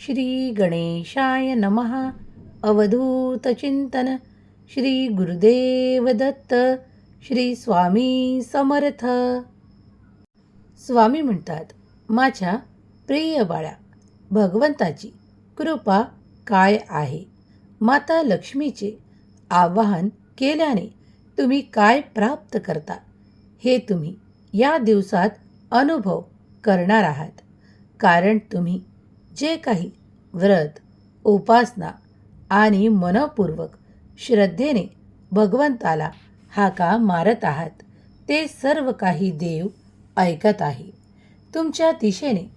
श्री गणेशाय नमः. अवधूतचिंतन श्री गुरुदेव दत्त. श्री स्वामी समर्थ. स्वामी म्हणतात माझ्या प्रिय बाळा भगवंताची कृपा काय आहे? माता लक्ष्मीचे आवाहन केल्याने तुम्ही काय प्राप्त करता? हे तुम्ही या दिवसात अनुभव करणार आहात. कारण तुम्ही जे काही व्रत उपासना आणि मनपूर्वक श्रद्धेने भगवंताला हाका मारत आहात ते सर्व काही देव ऐकत आहे. तुमच्या दिशेने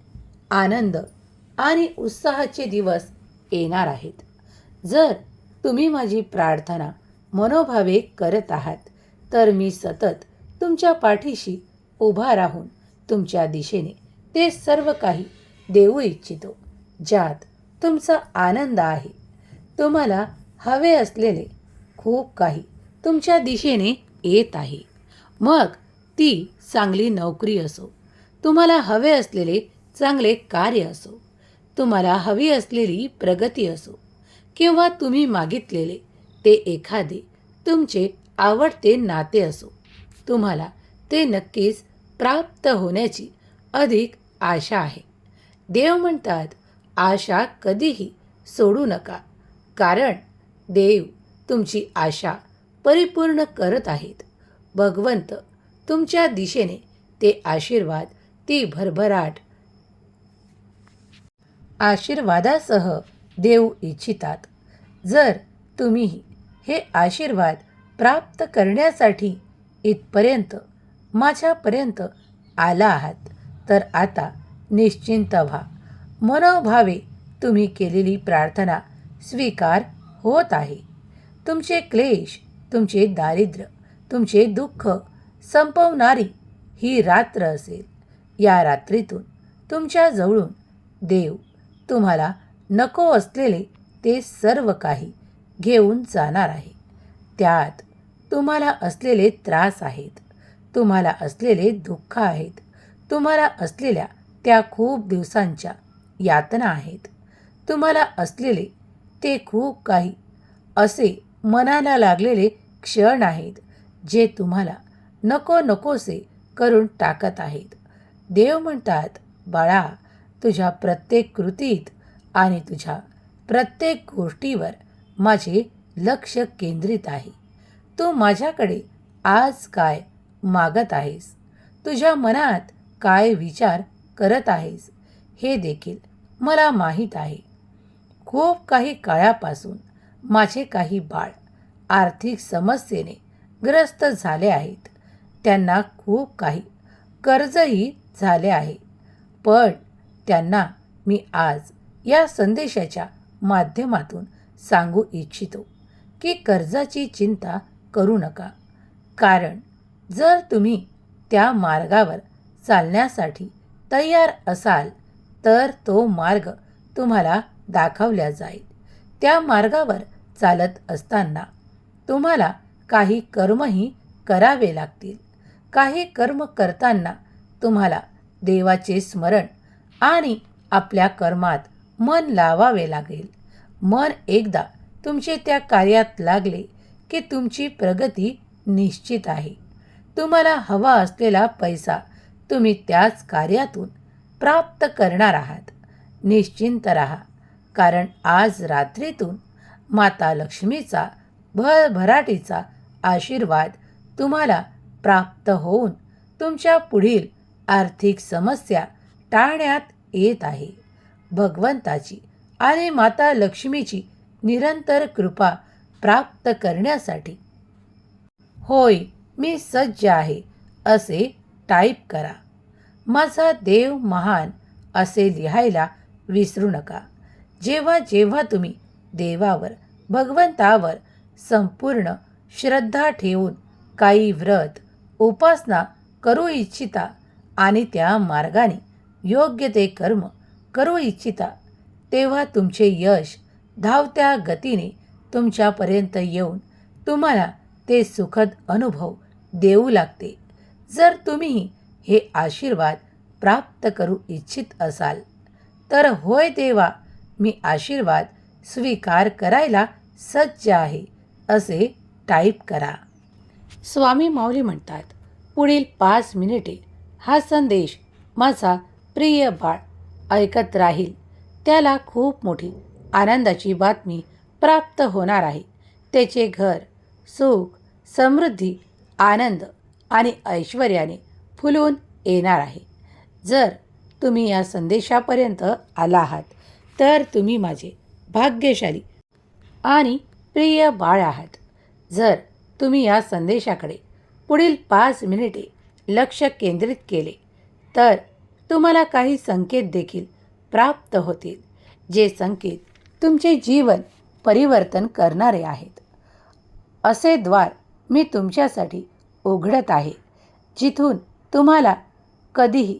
आनंद आणि उत्साहाचे दिवस येणार आहेत. जर तुम्ही माझी प्रार्थना मनोभावे करत आहात तर मी सतत तुमच्या पाठीशी उभा राहून तुमच्या दिशेने ते सर्व काही देऊ इच्छितो. ज्यात तुमचा आनंद आहे. तुम्हाला हवे असलेले खूप काही तुमच्या दिशेने येत आहे. मग ती चांगली नोकरी असो. तुम्हाला हवे असलेले चांगले कार्य असो. तुम्हाला हवी असलेली प्रगती असो. किंवा तुम्ही मागितलेले ते एखादे तुमचे आवडते नाते असो. तुम्हाला ते नक्कीच प्राप्त होण्याची अधिक आशा आहे. देव म्हणतात आशा कधीही सोडू नका. कारण देव तुमची आशा परिपूर्ण करत आहेत. भगवंत तुमच्या दिशेने ते आशीर्वाद ती भरभराट आशीर्वादासह देऊ इच्छितात. जर तुम्ही हे आशीर्वाद प्राप्त करण्यासाठी इथपर्यंत माझ्यापर्यंत आला आहात तर आता निश्चिंत व्हा. मनोभावे तुम्ही केलेली प्रार्थना स्वीकार होत आहे. तुमचे क्लेश तुमचे दारिद्र्य तुमचे दुःख संपवणारी ही रात्र असेल. या रात्रीतून तुमच्या जवळून देव तुम्हाला नको असलेले ते सर्व काही घेऊन जाणार आहे. त्यात तुम्हाला असलेले त्रास आहेत तुम्हाला असलेले दुःख आहेत तुम्हाला असलेल्या त्या खूप दिवसांच्या यातना आहेत. तुम्हाला असलेले ते खूप काही असे मनाला लागलेले क्षण आहेत जे तुम्हाला नको नकोसे करून टाकत आहेत. देव म्हणतात बाळा तुझ्या प्रत्येक कृतीत आणि तुझ्या प्रत्येक गोष्टीवर माझे लक्ष केंद्रित आहे. तू माझ्याकडे आज काय मागत आहेस? तुझ्या मनात काय विचार करत आहेस? हे देखील मला माहीत आहे. खूप काही काळापासून माझे काही बाळ आर्थिक समस्येने ग्रस्त झाले आहेत. त्यांना खूप काही कर्जही झाले आहे. पण त्यांना मी आज या संदेशाच्या माध्यमातून सांगू इच्छितो की कर्जाची चिंता करू नका. कारण जर तुम्ही त्या मार्गावर चालण्यासाठी तयार असाल तर तो मार्ग तुम्हाला दाखवला जाईल. त्या मार्गावर चालत असताना तुम्हाला काही कर्मही करावे लागतील. काही कर्म करताना तुम्हाला देवाचे स्मरण आणि आपल्या कर्मात मन लावावे लागेल. मन एकदा तुमचे त्या कार्यात लागले की तुमची प्रगती निश्चित आहे. तुम्हाला हवा असलेला पैसा तुम्ही त्याच कार्यातून प्राप्त करणार आहात. निश्चिंत राहा. कारण आज रात्रीतून माता लक्ष्मीचा भरभराटीचा आशीर्वाद तुम्हाला प्राप्त होऊन तुमच्या पुढील आर्थिक समस्या टाळण्यात येत आहे. भगवंताची आणि माता लक्ष्मीची निरंतर कृपा प्राप्त करण्यासाठी होय मी सज्ज आहे असे टाईप करा. माझा देव महान असे लिहायला विसरू नका. जेव्हा जेव्हा तुम्ही देवावर भगवंतावर संपूर्ण श्रद्धा ठेवून काही व्रत उपासना करू इच्छिता आणि त्या मार्गाने योग्य ते कर्म करू इच्छिता तेव्हा तुमचे यश धावत्या गतीने तुमच्यापर्यंत येऊन तुम्हाला ते सुखद अनुभव देऊ लागते. जर तुम्ही हे आशीर्वाद प्राप्त करू इच्छित असाल. तर होय देवा मी आशीर्वाद स्वीकार करायला सज्ज आहे असे टाईप करा. स्वामी माऊली म्हणतात पुढील पाच मिनिटे हा संदेश माझा प्रिय बाळ ऐकत राहील. त्याला खूप मोठी आनंदाची बातमी प्राप्त होणार आहे. त्याचे घर सुख समृद्धी आनंद आणि ऐश्वर्याने फुलून येणार आहे. जर तुम्ही या संदेशापर्यंत आला आहात तर तुम्ही माझे भाग्यशाली आणि प्रिय बाळ आहात. जर तुम्ही या संदेशाकडे पुढील पाच मिनिटे लक्ष केंद्रित केले तर तुम्हाला काही संकेत देखील प्राप्त होतील जे संकेत तुमचे जीवन परिवर्तन करणारे आहेत. असे द्वार मी तुमच्यासाठी उघडत आहे जिथून तुम्हाला कधीही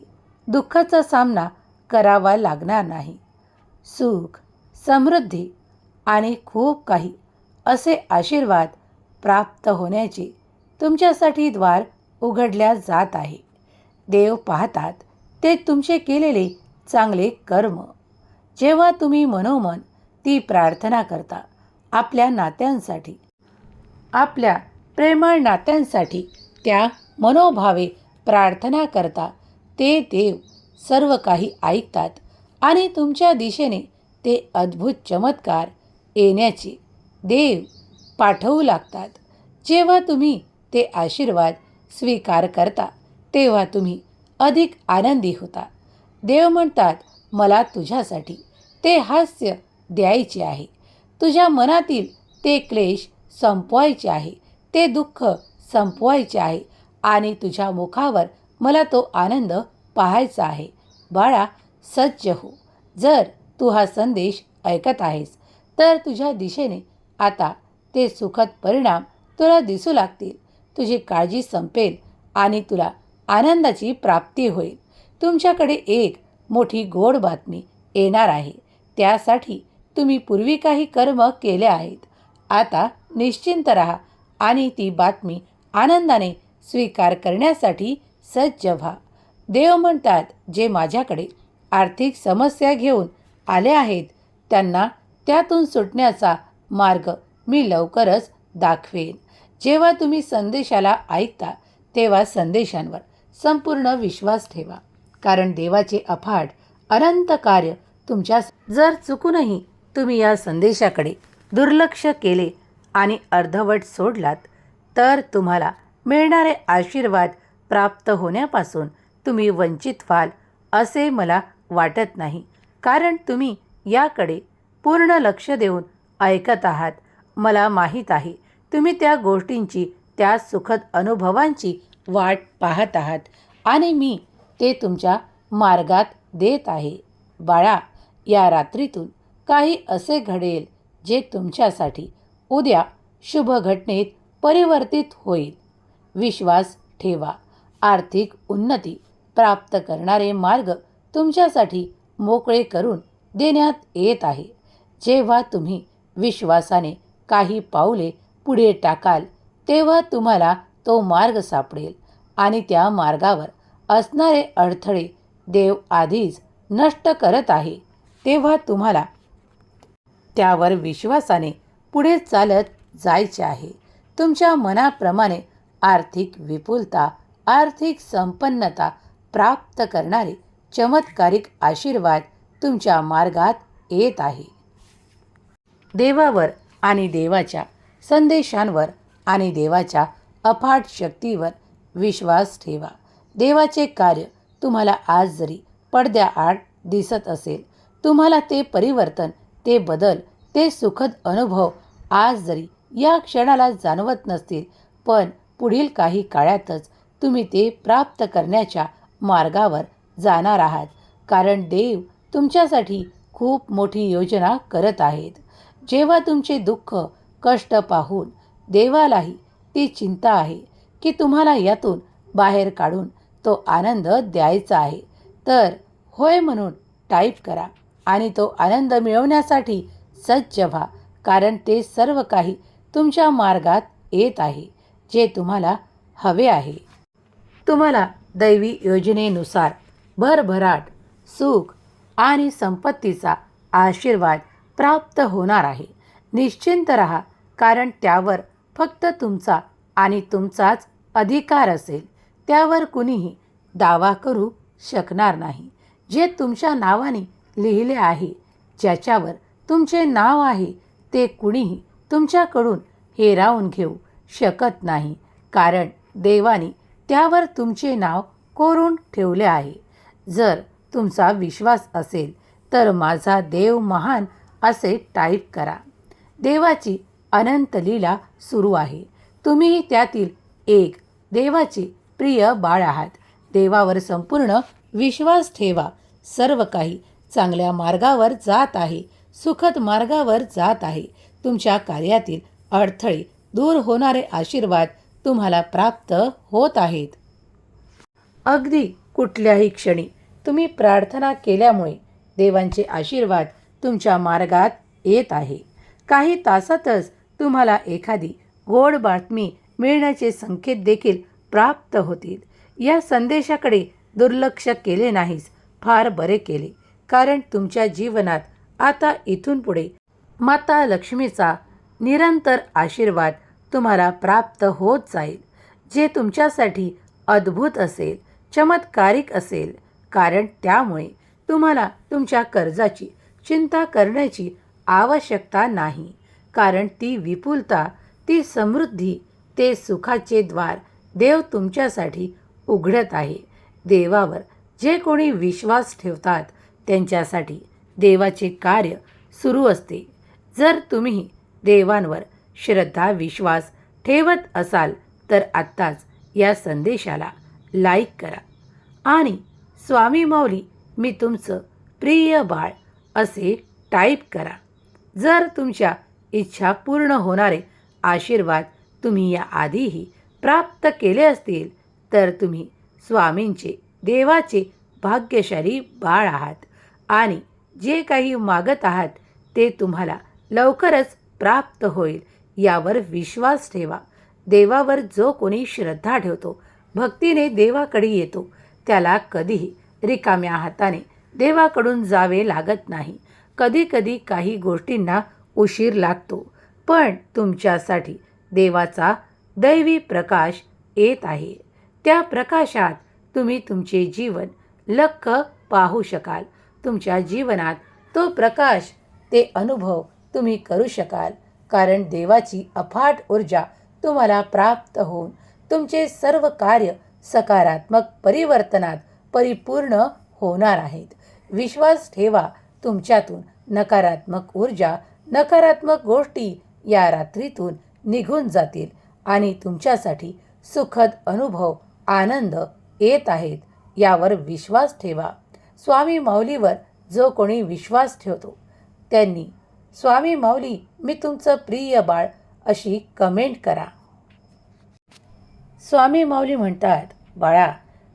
दुःखाचा सामना करावा लागणार नाही. सुख समृद्धी आणि खूप काही असे आशीर्वाद प्राप्त होण्याचे तुमच्यासाठी द्वार उघडल्या जात आहे. देव पाहतात ते तुमचे केलेले चांगले कर्म. जेव्हा तुम्ही मनोमन ती प्रार्थना करता आपल्या नात्यांसाठी आपल्या प्रेमळ नात्यांसाठी त्या मनोभावे प्रार्थना करता ते देव सर्व काही ऐकतात आणि तुमच्या दिशेने ते अद्भुत चमत्कार येण्याचे देव पाठवू लागतात. जेव्हा तुम्ही ते आशीर्वाद स्वीकार करता तेव्हा तुम्ही अधिक आनंदी होता. देव म्हणतात मला तुझ्यासाठी ते हास्य द्यायचे आहे. तुझ्या मनातील ते क्लेश संपवायचे आहे. ते दुःख संपवायचे आहे. आणि तुझ्या मुखावर मला तो आनंद पाहायचा आहे. बाळा सज्ज हो. जर तू हा संदेश ऐकत आहेस तर तुझ्या दिशेने आता ते सुखद परिणाम तुला दिसू लागतील. तुझी काळजी संपेल आणि तुला आनंदाची प्राप्ती होईल. तुमच्याकडे एक मोठी गोड बातमी येणार आहे. त्यासाठी तुम्ही पूर्वी काही कर्म केले आहेत. आता निश्चिंत राहा आणि ती बातमी आनंदाने स्वीकार करण्यासाठी सज्ज व्हा. देव म्हणतात जे माझ्याकडे आर्थिक समस्या घेऊन आले आहेत त्यांना त्यातून सुटण्याचा मार्ग मी लवकरच दाखवेन. जेव्हा तुम्ही संदेशाला ऐकता तेव्हा संदेशांवर संपूर्ण विश्वास ठेवा. कारण देवाचे अफाट अनंत कार्य तुमच्या जर चुकूनही तुम्ही या संदेशाकडे दुर्लक्ष केले आणि अर्धवट सोडलात तर तुम्हाला मिळणारे आशीर्वाद प्राप्त होण्यापासून तुम्ही वंचित व्हाल असे मला वाटत नाही. कारण तुम्ही याकडे पूर्ण लक्ष देऊन ऐकत आहात. मला माहीत आहे तुम्ही त्या गोष्टींची त्या सुखद अनुभवांची वाट पाहत आहात आणि मी ते तुमच्या मार्गात देत आहे. बाळा या रात्रीतून काही असे घडेल जे तुमच्यासाठी उद्या शुभ घटनेत परिवर्तित होईल. विश्वास ठेवा. आर्थिक उन्नती प्राप्त करणारे मार्ग तुमच्यासाठी मोकळे करून देण्यात येत आहे. जेव्हा तुम्ही विश्वासाने काही पावले पुढे टाकाल तेव्हा तुम्हाला तो मार्ग सापडेल आणि त्या मार्गावर असणारे अडथळे देव आधीच नष्ट करत आहे. तेव्हा तुम्हाला त्यावर विश्वासाने पुढे चालत जायचे आहे. तुमच्या मनाप्रमाणे आर्थिक विपुलता आर्थिक संपन्नता प्राप्त करणारे चमत्कारिक आशीर्वाद तुमच्या मार्गात येत आहे. देवावर आणि देवाच्या संदेशांवर आणि देवाच्या अफाट शक्तीवर विश्वास ठेवा. देवाचे कार्य तुम्हाला आज जरी पडद्याआड दिसत असेल तुम्हाला ते परिवर्तन ते बदल ते सुखद अनुभव आज जरी या क्षणाला जाणवत नसतील पण पुढील काही काळातच तुम्ही ते प्राप्त करण्याच्या मार्गावर जाणार आहात. कारण देव तुमच्यासाठी खूप मोठी योजना करत आहेत. जेव्हा तुमचे दुःख कष्ट पाहून देवालाही ती चिंता आहे की तुम्हाला यातून बाहेर काढून तो आनंद द्यायचा आहे तर होय म्हणून टाईप करा आणि तो आनंद मिळवण्यासाठी सज्ज व्हा कारण ते सर्व काही तुमच्या मार्गात येत आहे. जे तुम्हाला हवे आहे. तुम्हाला दैवी योजनेनुसार भरभराट सुख आणि संपत्तीचा आशीर्वाद प्राप्त होणार आहे. निश्चिंत रहा कारण त्यावर फक्त तुमचा आणि तुमचाच अधिकार असेल. त्यावर कुणीही दावा करू शकणार नाही. जे तुमच्या नावाने लिहिले आहे ज्याच्यावर तुमचे नाव आहे ते कुणीही तुमच्याकडून हेरावून घेऊ. शकत नाही. कारण देवाने त्यावर तुमचे नाव कोरून ठेवले आहे. जर तुमचा विश्वास असेल तर माझा देव महान असे टाईप करा. देवाची अनंत लीला सुरू आहे. तुम्हीही त्यातील एक देवाचे प्रिय बाळ आहात. देवावर संपूर्ण विश्वास ठेवा. सर्व काही चांगल्या मार्गावर जात आहे. सुखद मार्गावर जात आहे. तुमच्या कार्यातील अडथळे दूर होणारे आशीर्वाद तुम्हाला प्राप्त होत आहेत. अगदी कुठल्याही क्षणी तुम्ही प्रार्थना केल्यामुळे देवांचे आशीर्वाद तुमच्या मार्गात येत आहे. काही तासातच तुम्हाला एखादी गोड बातमी मिळण्याचे संकेत देखील प्राप्त होतील. या संदेशाकडे दुर्लक्ष केले नाहीस फार बरे केले. कारण तुमच्या जीवनात आता इथून पुढे माता लक्ष्मीचा निरंतर आशीर्वाद तुम्हाला प्राप्त होत जाईल. जे तुमच्यासाठी अद्भुत असेल चमत्कारिक असेल कारण त्यामुळे तुम्हाला तुमच्या कर्जाची चिंता करण्याची आवश्यकता नाही. कारण ती विपुलता ती समृद्धी ते सुखाचे द्वार देव तुमच्यासाठी उघडत आहे. देवावर जे कोणी विश्वास ठेवतात त्यांच्यासाठी देवाचे कार्य सुरू असते. जर तुम्ही देवांवर श्रद्धा विश्वास ठेवत असाल तर आत्ताच या संदेशाला लाईक करा. आणि स्वामी मौली मी तुमचं प्रिय बाळ असे टाईप करा. जर तुमच्या इच्छा पूर्ण होणारे आशीर्वाद तुम्ही या आधीही प्राप्त केले असतील तर तुम्ही स्वामींचे देवाचे भाग्यशाली बाळ आहात. आणि जे काही मागत आहात ते तुम्हाला लवकरच प्राप्त होईल. यावर विश्वास ठेवा. देवावर जो कोणी श्रद्धा ठेवतो भक्तीने देवाकडे येतो त्याला कधीही रिकाम्या हाताने देवाकडून जावे लागत नाही. कधीकधी काही गोष्टींना उशीर लागतो पण तुमच्यासाठी देवाचा दैवी प्रकाश येत आहे. त्या प्रकाशात तुम्ही तुमचे जीवन लख पाहू शकाल. तुमच्या जीवनात तो प्रकाश ते अनुभव तुम्ही करू शकाल. कारण देवाची अफाट ऊर्जा तुम्हाला प्राप्त होऊन तुमचे सर्व कार्य सकारात्मक परिवर्तनात परिपूर्ण होणार आहेत. विश्वास ठेवा तुमच्यातून नकारात्मक ऊर्जा नकारात्मक गोष्टी या रात्रीतून निघून जातील आणि तुमच्यासाठी सुखद अनुभव आनंद येत आहेत यावर विश्वास ठेवा. स्वामी माऊलीवर जो कोणी विश्वास ठेवतो त्यांनी स्वामी माऊली मी तुमचं प्रिय बाळ अशी कमेंट करा. स्वामी माऊली म्हणतात बाळा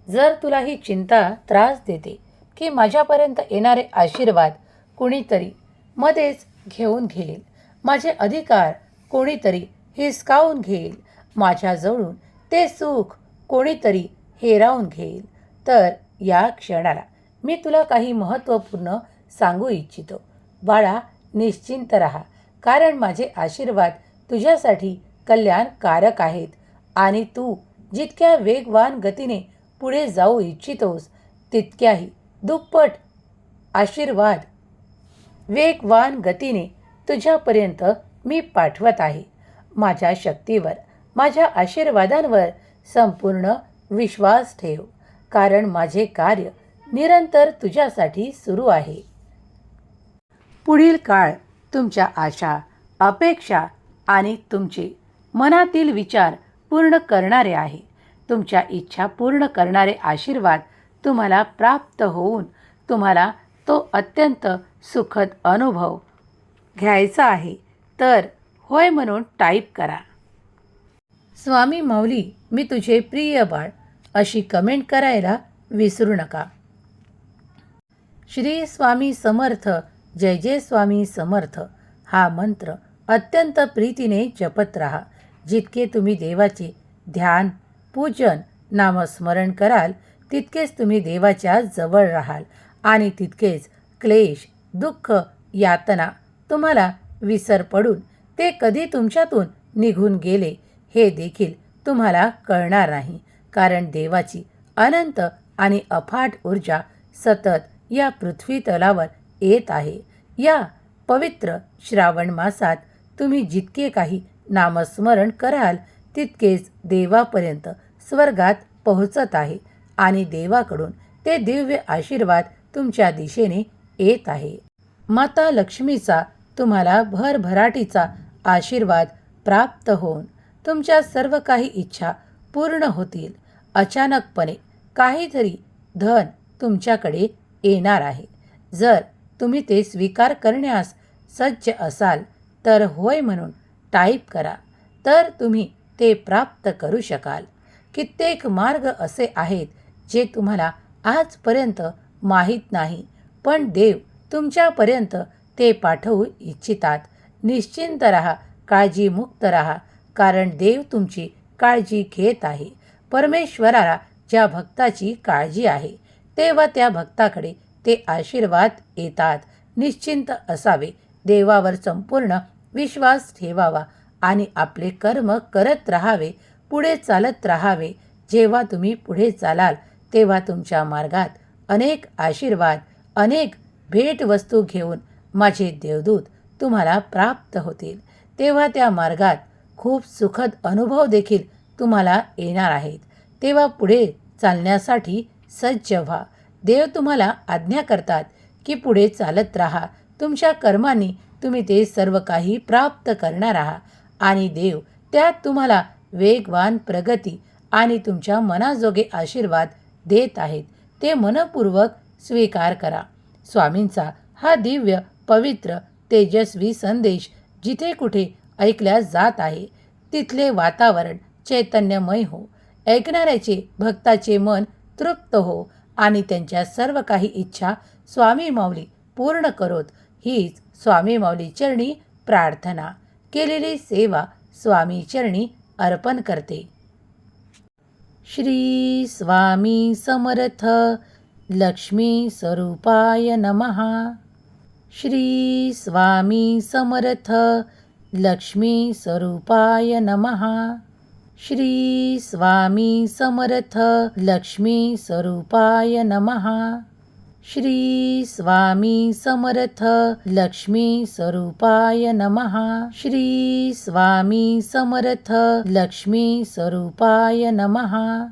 जर तुला ही चिंता त्रास देते की माझ्यापर्यंत येणारे आशीर्वाद कुणीतरी मध्येच घेऊन घेईल माझे अधिकार कोणीतरी हिसकावून घेईल माझ्याजवळून ते सुख कोणीतरी हेरावून घेईल तर या क्षणाला मी तुला काही महत्त्वपूर्ण सांगू इच्छितो. बाळा निश्चिंत राहा. कारण माझे आशीर्वाद तुझ्यासाठी कल्याणकारक आहेत. आणि तू जितक्या वेगवान गतीने पुढे जाऊ इच्छितोस तितक्याही दुप्पट आशीर्वाद वेगवान गतीने तुझ्यापर्यंत मी पाठवत आहे. माझ्या शक्तीवर माझ्या आशीर्वादांवर संपूर्ण विश्वास ठेव. कारण माझे कार्य निरंतर तुझ्यासाठी सुरू आहे. पुढील काळ तुमच्या आशा अपेक्षा आणि तुमचे मनातील विचार पूर्ण करणारे आहे. तुमच्या इच्छा पूर्ण करणारे आशीर्वाद तुम्हाला प्राप्त होऊन तुम्हाला तो अत्यंत सुखद अनुभव घ्यायचा आहे. तर होय म्हणून टाईप करा. स्वामी माऊली मी तुझे प्रिय बाळ अशी कमेंट करायला विसरू नका. श्री स्वामी समर्थ जय जय स्वामी समर्थ. हा मंत्र अत्यंत प्रीतीने जपत राहा. जितके तुम्ही देवाचे ध्यान पूजन नामस्मरण कराल तितकेच तुम्ही देवाच्या जवळ राहाल आणि तितकेच क्लेश दुःख यातना तुम्हाला विसर पडून ते कधी तुमच्यातून निघून गेले हे देखील तुम्हाला कळणार नाही. कारण देवाची अनंत आणि अफाट ऊर्जा सतत या पृथ्वी तलावर येत आहे. या पवित्र श्रावण मासात तुम्ही जितके काही नामस्मरण कराल तितकेच देवापर्यंत स्वर्गात पोहोचत आहे आणि देवाकडून ते दिव्य आशीर्वाद तुमच्या दिशेने येत आहे. माता लक्ष्मीचा तुम्हाला भरभराटीचा आशीर्वाद प्राप्त होऊन तुमच्या सर्व काही इच्छा पूर्ण होतील. अचानकपणे काहीतरी धन तुमच्याकडे येणार आहे. जर तुम्ही ते स्वीकार करण्यास सज्ज असाल तर होय म्हणून टाईप करा. तर तुम्ही ते प्राप्त करू शकाल. कित्येक मार्ग असे आहेत जे तुम्हाला आजपर्यंत माहीत नाही पण देव तुमच्यापर्यंत ते पाठवू इच्छितात. निश्चिंत राहा काळजीमुक्त रहा कारण देव तुमची काळजी घेत आहे. परमेश्वराला ज्या भक्ताची काळजी आहे तेव्हा त्या भक्ताकडे ते आशीर्वाद येतात. निश्चिंत असावे. देवावर संपूर्ण विश्वास ठेवावा आणि आपले कर्म करत राहावे. पुढे चालत राहावे. जेव्हा तुम्ही पुढे चालाल तेव्हा तुमच्या मार्गात अनेक आशीर्वाद अनेक भेटवस्तू घेऊन माझे देवदूत तुम्हाला प्राप्त होतील. तेव्हा त्या मार्गात खूप सुखद अनुभव देखील तुम्हाला येणार आहेत. तेव्हा पुढे चालण्यासाठी सज्ज व्हा. देव तुम्हाला आज्ञा करतात की पुढे चालत राहा. तुमच्या कर्मांनी तुम्ही ते सर्व काही प्राप्त करणार आहात. आणि देव त्यात तुम्हाला वेगवान प्रगती आणि तुमच्या मनाजोगे आशीर्वाद देत आहेत. ते मनपूर्वक स्वीकार करा. स्वामींचा हा दिव्य पवित्र तेजस्वी संदेश जिथे कुठे ऐकल्या जात आहे तिथले वातावरण चैतन्यमय हो. ऐकणाऱ्याचे भक्ताचे मन तृप्त हो. आणि त्यांच्या सर्व काही इच्छा स्वामी माऊली पूर्ण करोत. हीच स्वामी माऊली चरणी प्रार्थना. केलेली सेवा स्वामी चरणी अर्पण करते. श्री स्वामी समर्थ लक्ष्मी स्वरूपाय नमः. श्री स्वामी समर्थ लक्ष्मी स्वरूपाय नमः. श्री स्वामी समर्थ लक्ष्मी स्वरूपाय नमः. श्री स्वामी समर्थ लक्ष्मी स्वरूपाय नमः. श्री स्वामी समर्थ लक्ष्मी स्वरूपाय नमः.